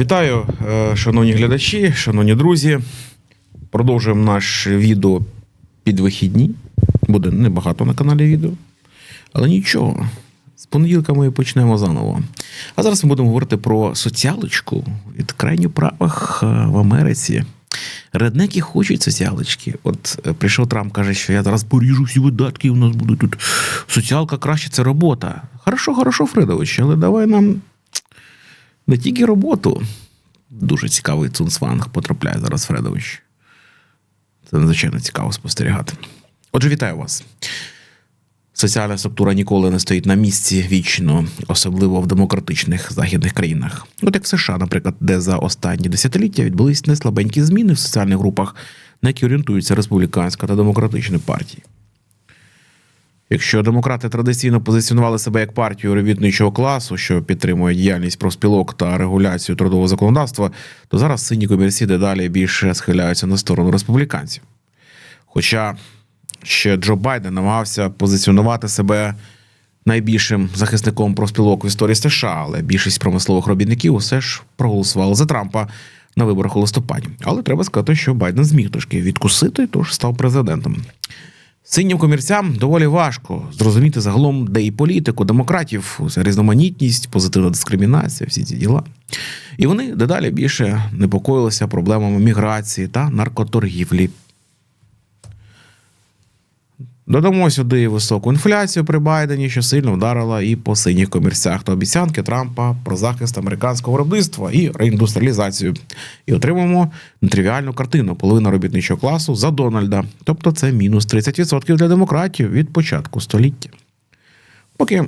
Вітаю, е, шановні глядачі, шановні друзі. Продовжуємо наш відео під вихідні. Буде небагато на каналі відео. Але нічого. З понеділка ми почнемо заново. А зараз ми будемо говорити про соціалочку від крайньо правих е, в Америці. Реднеки хочуть соціалочки. От е, прийшов Трамп, каже, що я зараз поріжу всі видатки, у нас буде тут соціалка краще це робота. Хорошо, хорошо, Фредович, але давай нам не тільки роботу. Дуже цікавий цунцванг потрапляє зараз Фредович. Це надзвичайно цікаво спостерігати. Отже, вітаю вас. Соціальна структура ніколи не стоїть на місці вічно, особливо в демократичних західних країнах. От як в США, наприклад, де за останні десятиліття відбулись неслабенькі зміни в соціальних групах, на які орієнтуються республіканська та демократичні партії. Якщо демократи традиційно позиціонували себе як партію робітничого класу, що підтримує діяльність профспілок та регуляцію трудового законодавства, то зараз сині комірці дедалі більше схиляються на сторону республіканців. Хоча ще Джо Байден намагався позиціонувати себе найбільшим захисником профспілок в історії США, але більшість промислових робітників усе ж проголосували за Трампа на виборах у листопаді. Але треба сказати, що Байден зміг трошки відкусити, тож став президентом. Синім комірцям доволі важко зрозуміти загалом, де і політику демократів, різноманітність, позитивна дискримінація, всі ці діла. І вони дедалі більше непокоїлися проблемами міграції та наркоторгівлі. Додамо сюди високу інфляцію при Байдені, що сильно вдарила і по синіх комірцях та обіцянки Трампа про захист американського виробництва і реіндустріалізацію. І отримаємо нетривіальну картину половина робітничого класу за Дональда. Тобто це мінус 30% для демократів від початку століття. Поки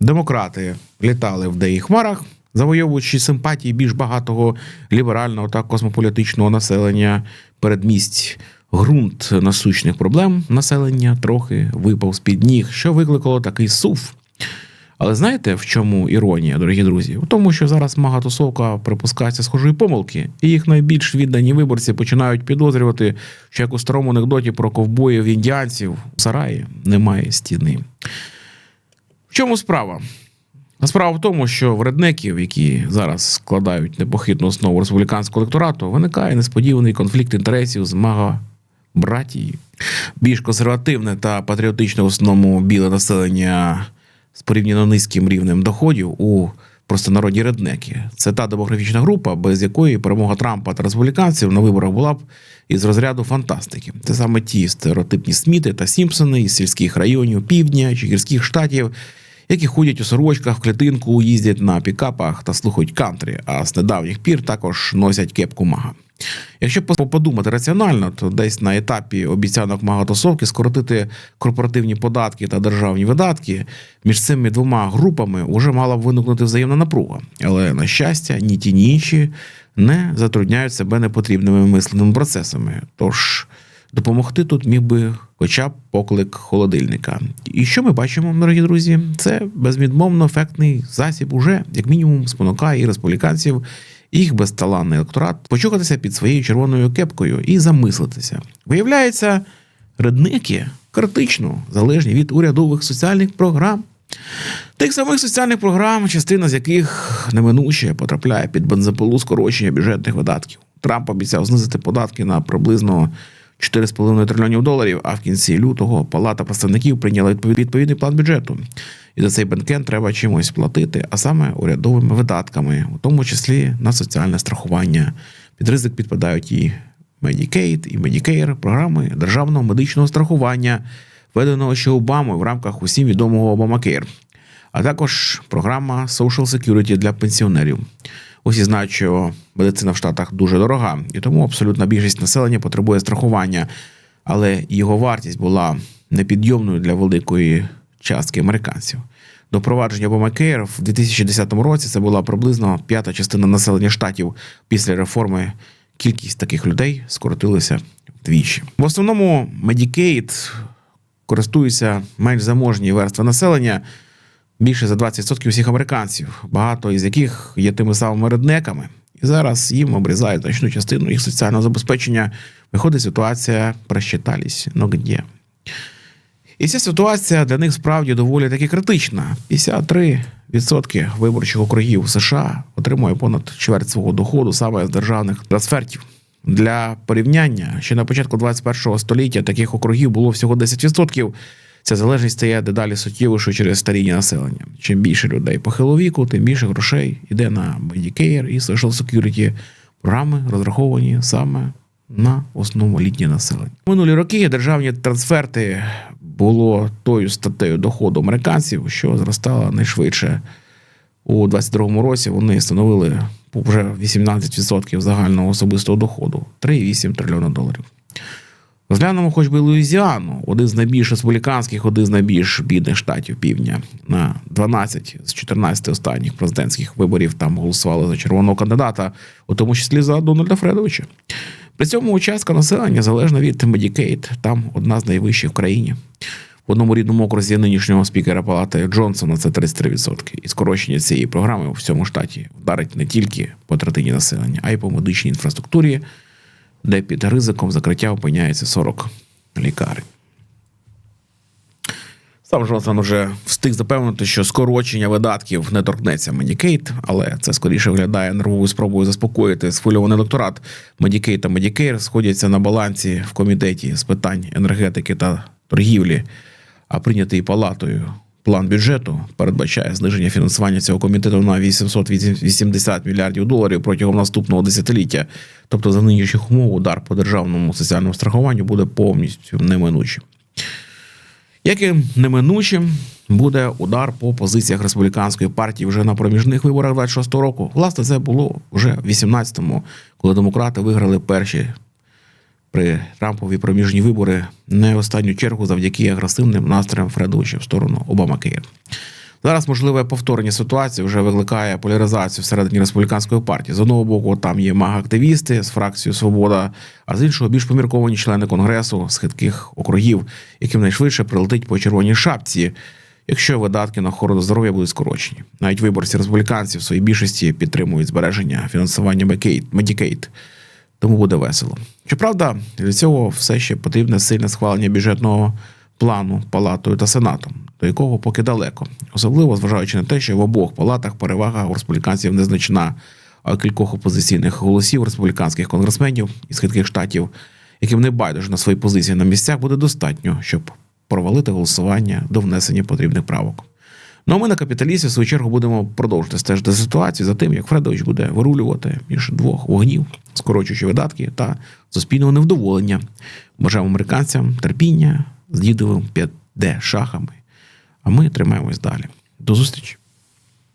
демократи літали в деї хмарах, завойовуючи симпатії більш багатого ліберального та космополітичного населення передмість ґрунт насущних проблем населення трохи випав з-під ніг, що викликало такий сув. Але знаєте, в чому іронія, дорогі друзі? У тому, що зараз мага тусовка припускається схожої помилки, і їх найбільш віддані виборці починають підозрювати, що як у старому анекдоті про ковбоїв індіанців в сараї немає стіни. В чому справа? А справа в тому, що в реднеків, які зараз складають непохитну основу республіканського електорату, виникає несподіваний конфлікт інтересів з мага братії. Більш консервативне та патріотичне в основному біле населення з порівняно низьким рівнем доходів у простонароді реднеки. Це та демографічна група, без якої перемога Трампа та республіканців на виборах була б із розряду фантастики. Це саме ті стереотипні Сміти та Сімпсони із сільських районів півдня чи гірських штатів, які ходять у сорочках в клітинку, їздять на пікапах та слухають кантрі, а з недавніх пір також носять кепку мага. Якщо по- подумати раціонально, то десь на етапі обіцянок магатосовки скоротити корпоративні податки та державні видатки між цими двома групами вже мала б виникнути взаємна напруга. Але на щастя, ні ті, ні інші не затрудняють себе непотрібними мисленими процесами. Тож допомогти тут міг би хоча б поклик холодильника. І що ми бачимо, дорогі друзі? Це безвідмовно ефектний засіб уже, як мінімум, спонукає і республіканців, їх безталанний електорат почухатися під своєю червоною кепкою і замислитися. Виявляється, редники критично залежні від урядових соціальних програм. Тих самих соціальних програм, частина з яких неминуче потрапляє під бензопилу скорочення бюджетних видатків. Трамп обіцяв знизити податки на приблизно 4,5 трильйонів доларів, а в кінці лютого Палата представників прийняла відповід- відповідний план бюджету. І за цей бенкен треба чимось платити, а саме урядовими видатками, у тому числі на соціальне страхування. Під ризик підпадають і Medicaid, і Medicare, програми державного медичного страхування, введеного ще Обамою в рамках усім відомого Obamacare, а також програма Social Security для пенсіонерів. Усі знають, що медицина в Штатах дуже дорога, і тому абсолютна більшість населення потребує страхування, але його вартість була непідйомною для великої частки американців. До впровадження Obamacare в 2010 році це була приблизно п'ята частина населення штатів. Після реформи кількість таких людей скоротилася вдвічі. В основному Medicaid користуються менш заможні верстви населення, більше за 20% всіх американців, багато із яких є тими самими реднеками. І зараз їм обрізають значну частину їх соціального забезпечення. Виходить ситуація просчитались, но где? І ця ситуація для них справді доволі таки критична. 53% виборчих округів США отримує понад чверть свого доходу саме з державних трансфертів. Для порівняння ще на початку 21 століття таких округів було всього 10%. Ця залежність стає дедалі суттєвішою через старіння населення. Чим більше людей похилого віку, тим більше грошей йде на Medicare і Social Security. Програми розраховані саме на основному літнє населення. Минулі роки державні трансферти було тою статтею доходу американців, що зростала найшвидше. У 22-му році вони становили вже 18% загального особистого доходу 3,8 трильйона доларів. Розглянемо хоч би Луїзіану, один з найбільш республіканських, один з найбільш бідних штатів півдня. На 12 з 14 останніх президентських виборів там голосували за червоного кандидата, у тому числі за Дональда Фредовича. При цьому участка населення залежно від Medicaid, там одна з найвищих в країні. В одному рідному окрузі нинішнього спікера палати Джонсона це 33%. І скорочення цієї програми у всьому штаті вдарить не тільки по третині населення, а й по медичній інфраструктурі, де під ризиком закриття опиняється 40 лікарень. Сам Джонсон вже встиг запевнити, що скорочення видатків не торкнеться Medicaid, але це скоріше виглядає нервовою спробою заспокоїти схвильований електорат. Medicaid та Medicare сходяться на балансі в комітеті з питань енергетики та торгівлі, а прийнятий палатою план бюджету передбачає зниження фінансування цього комітету на 880 мільярдів доларів протягом наступного десятиліття. Тобто, за нинішніх умов удар по державному соціальному страхуванню буде повністю неминучим. Як і неминучим буде удар по позиціях республіканської партії вже на проміжних виборах 26-го року. Власне, це було вже в 18-му, коли демократи виграли перші при Трампові проміжні вибори не останню чергу завдяки агресивним настроям Фредовича в сторону Обама Кейр. Зараз можливе повторення ситуації вже викликає поляризацію всередині республіканської партії. З одного боку, там є мага-активісти з фракцією Свобода, а з іншого більш помірковані члени конгресу з хитких округів, яким найшвидше прилетить по червоній шапці, якщо видатки на охорону здоров'я будуть скорочені. Навіть виборці республіканців в своїй більшості підтримують збереження фінансування Medicaid. Тому буде весело. Щоправда, для цього все ще потрібне сильне схвалення бюджетного плану палатою та сенатом, до якого поки далеко, особливо зважаючи на те, що в обох палатах перевага у республіканців незначна, а кількох опозиційних голосів республіканських конгресменів із хитких штатів, яким не байдуже на свої позиції на місцях, буде достатньо, щоб провалити голосування до внесення потрібних правок. Ну а ми на капіталісті, в свою чергу, будемо продовжувати стежити за ситуацію за тим, як Фредович буде вирулювати між двох вогнів, скорочуючи видатки та суспільного невдоволення. Бажаємо американцям терпіння з дідовим 5D шахами. А ми тримаємось далі. До зустрічі!